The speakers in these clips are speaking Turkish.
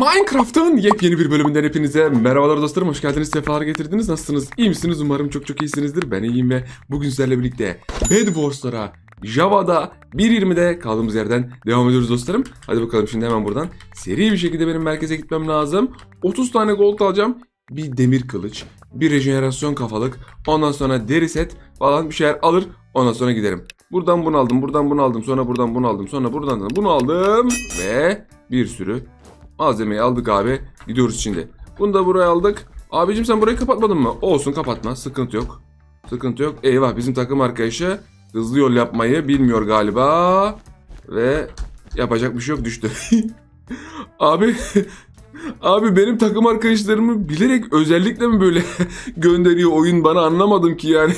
Minecraft'ın yepyeni bir bölümünden hepinize merhabalar dostlarım. Hoş geldiniz, sefalar getirdiniz. Nasılsınız? İyi misiniz? Umarım çok çok iyisinizdir. Ben iyiyim ve bugün sizlerle birlikte Bed Wars'lara Java'da 1.20'de kaldığımız yerden devam ediyoruz dostlarım. Hadi bakalım şimdi hemen buradan seri bir şekilde benim merkeze gitmem lazım. 30 tane gold alacağım. Bir demir kılıç, bir rejenerasyon kafalık, ondan sonra deri set falan bir şeyler alır. Ondan sonra giderim. Buradan bunu aldım, buradan bunu aldım, sonra buradan bunu aldım, sonra buradan da bunu aldım ve bir sürü Malzemeyi aldık abi. Gidiyoruz şimdi. Bunu da buraya aldık. Abicim sen burayı kapatmadın mı? Olsun kapatma. Sıkıntı yok. Sıkıntı yok. Eyvah bizim takım arkadaşı hızlı yol yapmayı bilmiyor galiba. Ve yapacak bir şey yok düştü. abi Abi benim takım arkadaşlarımı bilerek özellikle mi böyle gönderiyor oyun bana anlamadım ki yani.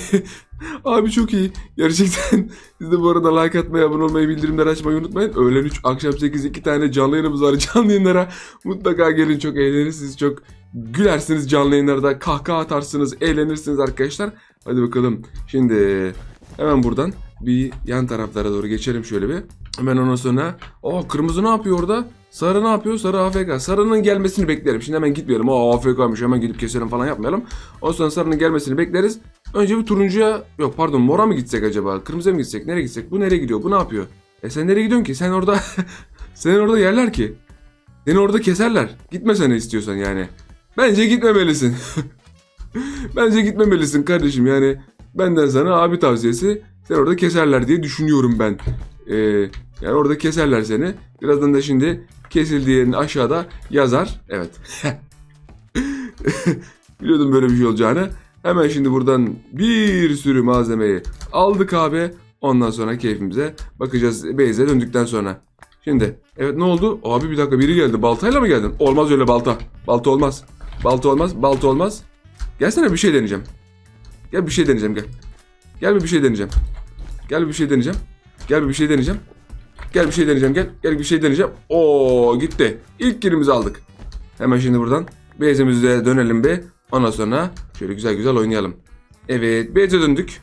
Abi çok iyi. Gerçekten siz de bu arada like atmayı, abone olmayı, bildirimleri açmayı unutmayın. Öğlen 3, akşam 8 iki tane canlı yayınımız var. Canlı yayınlara mutlaka gelin çok eğlenirsiniz. Çok gülersiniz canlı yayınlarda. Kahkaha atarsınız, eğlenirsiniz arkadaşlar. Hadi bakalım. Şimdi hemen buradan bir yan taraflara doğru geçelim şöyle bir. Hemen ondan sonra. Aa kırmızı ne yapıyor orada? Sarı ne yapıyor? Sarı AFK. Sarının gelmesini beklerim. Şimdi hemen gitmeyelim. Aa AFK'mış hemen gidip keselim falan yapmayalım. Ondan sonra sarının gelmesini bekleriz. Önce bir turuncuya yok pardon mora mı gitsek acaba? Kırmızıya mı gitsek? Nereye gitsek? Bu nereye gidiyor? Bu ne yapıyor? E sen nereye gidiyorsun ki? Sen orada sen orada yerler ki. Seni orada keserler. Gitme sen istiyorsan yani. Bence gitmemelisin. Bence gitmemelisin kardeşim yani. Benden sana abi tavsiyesi. Sen orada keserler diye düşünüyorum ben. Ee, yani orada keserler seni. Birazdan da şimdi kesildiği yerin aşağıda yazar. Evet. Biliyordum böyle bir şey olacağını. Hemen şimdi buradan bir sürü malzemeyi aldık abi. Ondan sonra keyfimize bakacağız Beyze döndükten sonra. Şimdi evet ne oldu? Abi bir dakika biri geldi. Baltayla mı geldin? Olmaz öyle balta. Balta olmaz. Balta olmaz. Balta olmaz. Gelsene bir şey deneyeceğim. Gel bir şey deneyeceğim gel. Gel bir bir şey deneyeceğim. Gel bir bir şey deneyeceğim. Gel bir bir şey deneyeceğim. Gel bir şey deneyeceğim gel. Gel bir şey deneyeceğim. Oo gitti. İlk kilimizi aldık. Hemen şimdi buradan base'imize dönelim be. Ondan sonra şöyle güzel güzel oynayalım. Evet base'e döndük.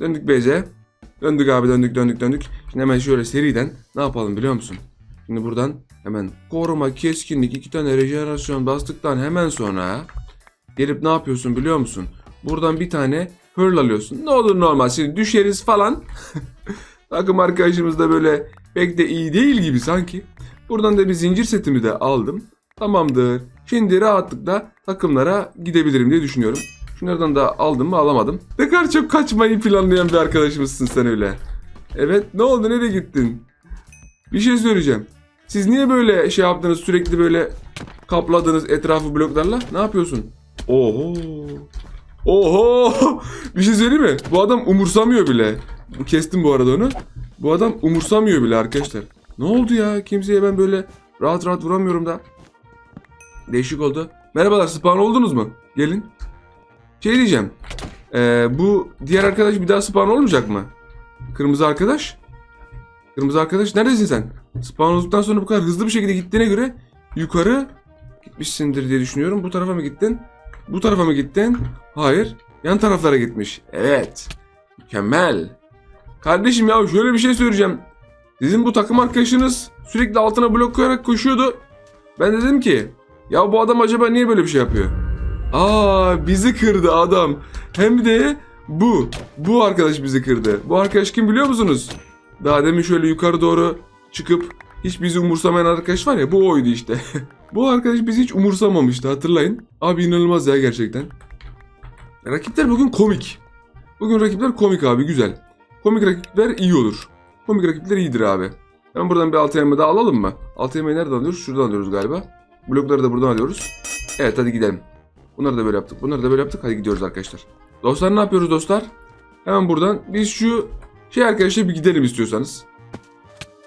Döndük base'e. Döndük abi döndük döndük döndük. Şimdi hemen şöyle seriden ne yapalım biliyor musun? Şimdi buradan hemen koruma, keskinlik, iki tane rejenerasyon bastıktan hemen sonra gelip ne yapıyorsun biliyor musun? Buradan bir tane hurl alıyorsun. Ne olur normal şimdi düşeriz falan. Takım arkadaşımız da böyle pek de iyi değil gibi sanki. Buradan da bir zincir setimi de aldım. Tamamdır. Şimdi rahatlıkla takımlara gidebilirim diye düşünüyorum. Şunlardan da aldım mı alamadım. Ne kadar çok kaçmayı planlayan bir arkadaşımızsın sen öyle. Evet ne oldu nereye gittin? Bir şey söyleyeceğim. Siz niye böyle şey yaptınız sürekli böyle kapladınız etrafı bloklarla? Ne yapıyorsun? Oho. Oho. Bir şey söyleyeyim mi? Bu adam umursamıyor bile. Kestim bu arada onu. Bu adam umursamıyor bile arkadaşlar. Ne oldu ya? Kimseye ben böyle rahat rahat vuramıyorum da. Değişik oldu. Merhabalar spawn oldunuz mu? Gelin. Şey diyeceğim. Ee, bu diğer arkadaş bir daha spawn olmayacak mı? Kırmızı arkadaş. Kırmızı arkadaş neredesin sen? Spawn olduktan sonra bu kadar hızlı bir şekilde gittiğine göre yukarı gitmişsindir diye düşünüyorum. Bu tarafa mı gittin? Bu tarafa mı gittin? Hayır. Yan taraflara gitmiş. Evet. Mükemmel. Kardeşim ya şöyle bir şey söyleyeceğim. Sizin bu takım arkadaşınız sürekli altına blok koyarak koşuyordu. Ben dedim ki ya bu adam acaba niye böyle bir şey yapıyor? Aa bizi kırdı adam. Hem de bu. Bu arkadaş bizi kırdı. Bu arkadaş kim biliyor musunuz? Daha demin şöyle yukarı doğru çıkıp hiç bizi umursamayan arkadaş var ya bu oydu işte. bu arkadaş bizi hiç umursamamıştı hatırlayın. Abi inanılmaz ya gerçekten. Rakipler bugün komik. Bugün rakipler komik abi güzel. Komik rakipler iyi olur. Komik rakipler iyidir abi. Hemen buradan bir altı yeme daha alalım mı? Altı yemeği nereden alıyoruz? Şuradan alıyoruz galiba. Blokları da buradan alıyoruz. Evet hadi gidelim. Bunları da böyle yaptık. Bunları da böyle yaptık. Hadi gidiyoruz arkadaşlar. Dostlar ne yapıyoruz dostlar? Hemen buradan biz şu şey arkadaşlar bir gidelim istiyorsanız.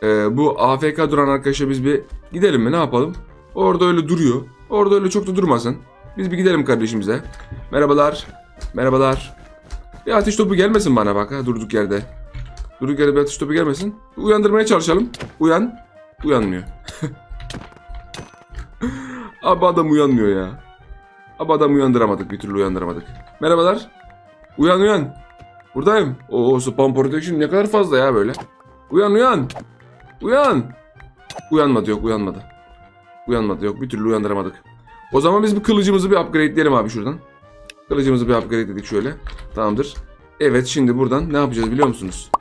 Ee, bu AFK duran arkadaşa biz bir gidelim mi ne yapalım? Orada öyle duruyor. Orada öyle çok da durmasın. Biz bir gidelim kardeşimize. Merhabalar. Merhabalar. Bir ateş topu gelmesin bana bak ha durduk yerde. Durduk yerde bir ateş topu gelmesin. Uyandırmaya çalışalım. Uyan. Uyanmıyor. Abi adam uyanmıyor ya. Abi adam uyandıramadık bir türlü uyandıramadık. Merhabalar. Uyan uyan. Buradayım. Oo spam protection ne kadar fazla ya böyle. Uyan uyan. Uyan. Uyanmadı yok uyanmadı. Uyanmadı yok bir türlü uyandıramadık. O zaman biz bir kılıcımızı bir upgrade'leyelim abi şuradan. Kılıcımızı bir upgrade'ledik şöyle. Tamamdır. Evet şimdi buradan ne yapacağız biliyor musunuz?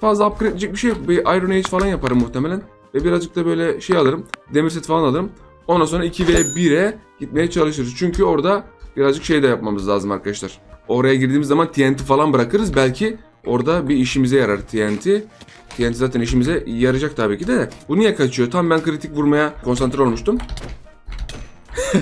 Fazla upgrade edecek bir şey yok. Bir Iron Age falan yaparım muhtemelen. Ve birazcık da böyle şey alırım. Demir set falan alırım. Ondan sonra 2 ve 1'e gitmeye çalışırız. Çünkü orada birazcık şey de yapmamız lazım arkadaşlar. Oraya girdiğimiz zaman TNT falan bırakırız. Belki orada bir işimize yarar TNT. TNT zaten işimize yarayacak tabii ki de. Bu niye kaçıyor? Tam ben kritik vurmaya konsantre olmuştum.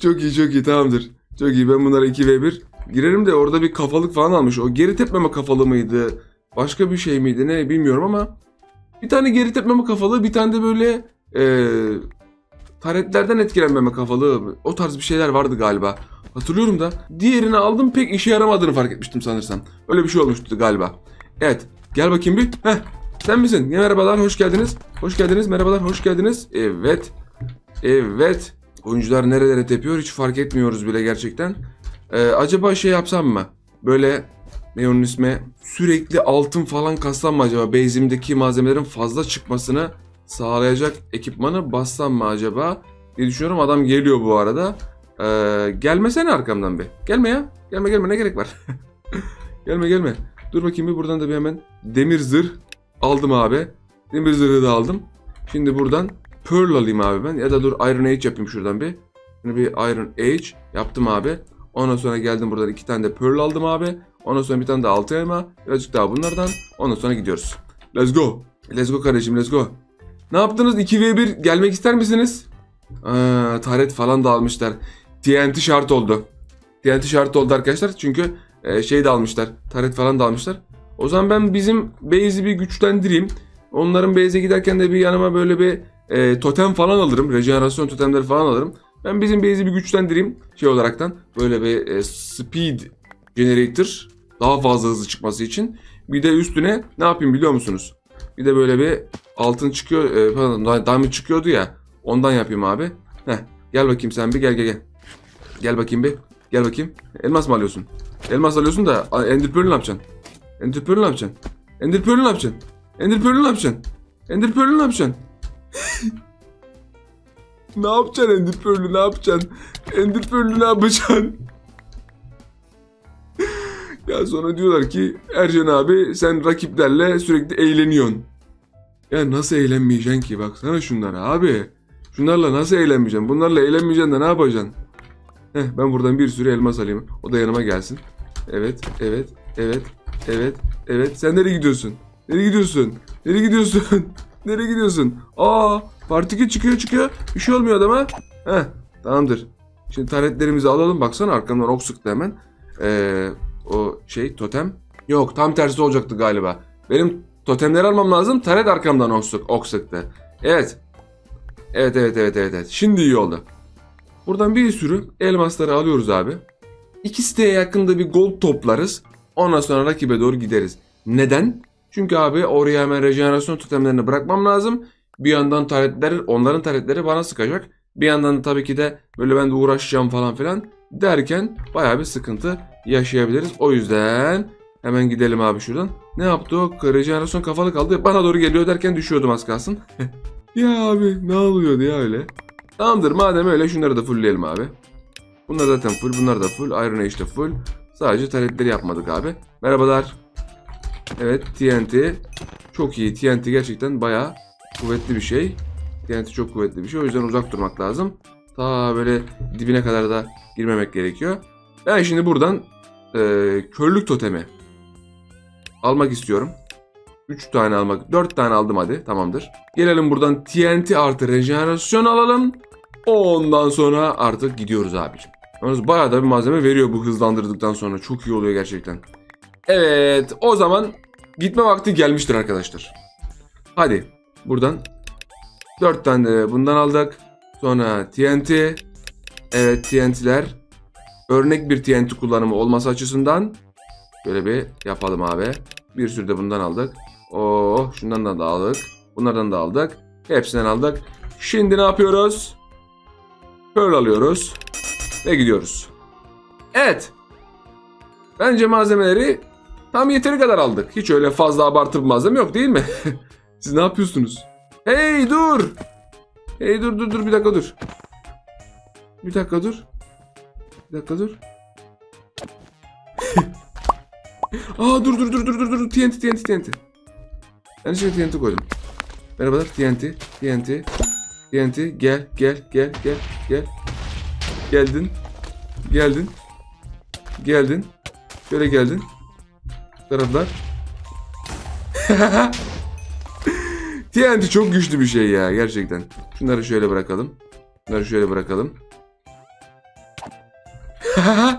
çok iyi çok iyi tamamdır. Çok iyi ben bunlara 2 ve 1 girerim de orada bir kafalık falan almış. O geri tepmeme kafalı mıydı? Başka bir şey miydi ne bilmiyorum ama bir tane geri tepmeme kafalı bir tane de böyle eee taretlerden etkilenmeme kafalı o tarz bir şeyler vardı galiba. Hatırlıyorum da diğerini aldım pek işe yaramadığını fark etmiştim sanırsam. Öyle bir şey olmuştu galiba. Evet gel bakayım bir. Heh sen misin? Merhabalar hoş geldiniz. Hoş geldiniz merhabalar hoş geldiniz. Evet. Evet. Oyuncular nerelere tepiyor hiç fark etmiyoruz bile gerçekten. Ee, acaba şey yapsam mı? Böyle ismi? Sürekli altın falan kassam mı acaba? Base'imdeki malzemelerin fazla çıkmasını sağlayacak ekipmanı bassam mı acaba? diye düşünüyorum. Adam geliyor bu arada. Ee, gelmesene arkamdan be. Gelme ya. Gelme gelme ne gerek var? gelme gelme. Dur bakayım bir buradan da bir hemen demir zırh aldım abi. Demir zırhı da aldım. Şimdi buradan Pearl alayım abi ben. Ya da dur Iron Age yapayım şuradan bir. Şimdi bir Iron Age yaptım abi. Ondan sonra geldim buradan iki tane de Pearl aldım abi. Ondan sonra bir tane de altın elma. Birazcık daha bunlardan. Ondan sonra gidiyoruz. Let's go. Let's go kardeşim let's go. Ne yaptınız? 2v1 gelmek ister misiniz? Aa, taret falan da almışlar. TNT şart oldu. TNT şart oldu arkadaşlar. Çünkü e, şey de almışlar. Taret falan da almışlar. O zaman ben bizim base'i bir güçlendireyim. Onların base'e giderken de bir yanıma böyle bir e, totem falan alırım. Rejenerasyon totemleri falan alırım. Ben bizim base'i bir güçlendireyim. Şey olaraktan böyle bir e, speed generator. Daha fazla hızlı çıkması için. Bir de üstüne ne yapayım biliyor musunuz? Bir de böyle bir altın çıkıyor. E, pardon diamond çıkıyordu ya. Ondan yapayım abi. Heh, gel bakayım sen bir gel gel gel. Gel bakayım bir. Gel bakayım. Elmas mı alıyorsun? Elmas alıyorsun da Ender Pearl'ü ne yapacaksın? Ender Pearl'ü ne yapacaksın? Ender Pearl'ü ne yapacaksın? Ender Pearl'ü ne yapacaksın? Ender Pearl'ü ne yapacaksın? Ne yapacaksın Ender Pearl'ü ne yapacaksın? Ender Pearl'ü ne yapacaksın? ya sonra diyorlar ki Ercan abi sen rakiplerle sürekli eğleniyorsun. Ya nasıl eğlenmeyeceksin ki? Baksana şunlara abi. Şunlarla nasıl eğlenmeyeceksin? Bunlarla eğlenmeyeceksin de ne yapacaksın? Heh, ben buradan bir sürü elmas alayım. O da yanıma gelsin. Evet, evet, evet, evet, evet. Sen nereye gidiyorsun? Nereye gidiyorsun? Nereye gidiyorsun? nereye gidiyorsun? Aa, partiki çıkıyor çıkıyor. Bir şey olmuyor adama. Heh, tamamdır. Şimdi taretlerimizi alalım. Baksana arkamdan ok sıktı hemen. Ee, o şey totem. Yok tam tersi olacaktı galiba. Benim totemleri almam lazım. Taret arkamdan ok, sık, ok sıktı. Evet. Evet evet evet evet. evet. Şimdi iyi oldu. Buradan bir sürü elmasları alıyoruz abi. İki siteye yakında bir gold toplarız. Ondan sonra rakibe doğru gideriz. Neden? Çünkü abi oraya hemen rejenerasyon totemlerini bırakmam lazım. Bir yandan taretler, onların taretleri bana sıkacak. Bir yandan tabii ki de böyle ben de uğraşacağım falan filan derken baya bir sıkıntı yaşayabiliriz. O yüzden hemen gidelim abi şuradan. Ne yaptı o? Rejenerasyon kafalı kaldı. Bana doğru geliyor derken düşüyordum az kalsın. ya abi ne oluyordu ya öyle? Tamamdır madem öyle şunları da fullleyelim abi. Bunlar zaten full, bunlar da full, Iron Age de full. Sadece taletleri yapmadık abi. Merhabalar. Evet TNT. Çok iyi. TNT gerçekten bayağı kuvvetli bir şey. TNT çok kuvvetli bir şey. O yüzden uzak durmak lazım. Ta böyle dibine kadar da girmemek gerekiyor. Ben şimdi buradan e, körlük totemi almak istiyorum. 3 tane almak. 4 tane aldım hadi. Tamamdır. Gelelim buradan TNT artı rejenerasyon alalım. Ondan sonra artık gidiyoruz abicim. Yalnız bayağı da bir malzeme veriyor bu hızlandırdıktan sonra. Çok iyi oluyor gerçekten. Evet o zaman gitme vakti gelmiştir arkadaşlar. Hadi buradan 4 tane bundan aldık. Sonra TNT. Evet TNT'ler. Örnek bir TNT kullanımı olması açısından böyle bir yapalım abi. Bir sürü de bundan aldık. Oh şundan da aldık. Bunlardan da aldık. Hepsinden aldık. Şimdi ne yapıyoruz? Pearl alıyoruz. Ve gidiyoruz. Evet. Bence malzemeleri tam yeteri kadar aldık. Hiç öyle fazla abartı bir malzeme yok değil mi? Siz ne yapıyorsunuz? Hey dur. Hey dur dur dur bir dakika dur. Bir dakika dur. Bir dakika dur. Aa dur dur dur dur dur dur TNT TNT TNT. Ben şimdi TNT koydum. Merhabalar TNT TNT TNT gel gel gel gel gel. Geldin. Geldin. Geldin. Şöyle geldin. Taraflar. TNT çok güçlü bir şey ya gerçekten. Şunları şöyle bırakalım. Bunları şöyle bırakalım.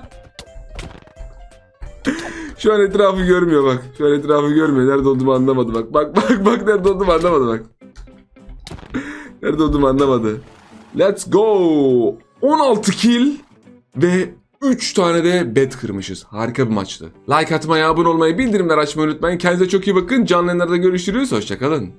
Şu an etrafı görmüyor bak. Şu an etrafı görmüyor. Nerede olduğumu anlamadı bak. Bak bak bak nerede olduğumu anlamadı bak. Nerede olduğumu anlamadı. Let's go. 16 kill ve 3 tane de bet kırmışız. Harika bir maçtı. Like atmayı, abone olmayı, bildirimler açmayı unutmayın. Kendinize çok iyi bakın. Canlı yayınlarda görüşürüz. Hoşçakalın.